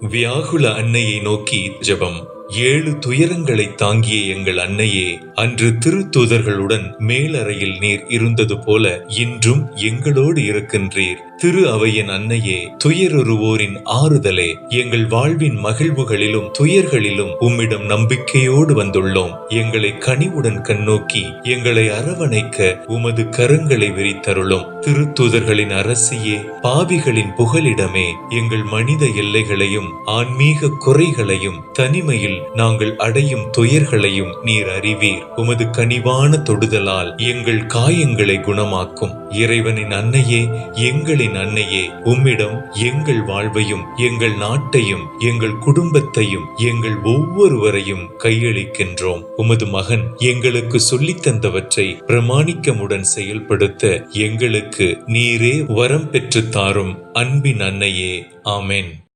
வியாகுல அன்னையை நோக்கி ஜெபம். ஏழு துயரங்களை தாங்கிய எங்கள் அன்னையே அன்று திருத்தூதர்களுடன் மேலறையில் நீர் இருந்தது போல இன்றும் எங்களோடு இருக்கின்றீர். திரு அவையின் அன்னையே துயருருவோரின் ஆறுதலே எங்கள் வாழ்வின் மகிழ்வுகளிலும் துயர்களிலும் உம்மிடம் நம்பிக்கையோடு வந்துள்ளோம். எங்களை கனிவுடன் கண்ணோக்கி எங்களை அரவணைக்க உமது கரங்களை விரித்தருளும். திருத்தூதர்களின் அரசியே பாவிகளின் புகலிடமே எங்கள் மனித எல்லைகளையும் ஆன்மீக குறைகளையும் தனிமையில் நாங்கள் அடையும் துயர்களையும் நீர் அறிவீர். உமது கனிவான தொடுதலால் எங்கள் காயங்களை குணமாக்கும். இறைவனின் அன்னையே எங்களின் அன்னையே. உம்மிடம் எங்கள் வாழ்வையும் எங்கள் நாட்டையும் எங்கள் குடும்பத்தையும் எங்கள் ஒவ்வொருவரையும் கையளிக்கின்றோம். உமது மகன் எங்களுக்கு சொல்லித் தந்தவற்றை பிரமாணிக்கமுடன் செயல்படுத்த எங்களுக்கு நீரே வரம் பெற்றுத்தாரும் அன்பின் அன்னையே. ஆமேன்.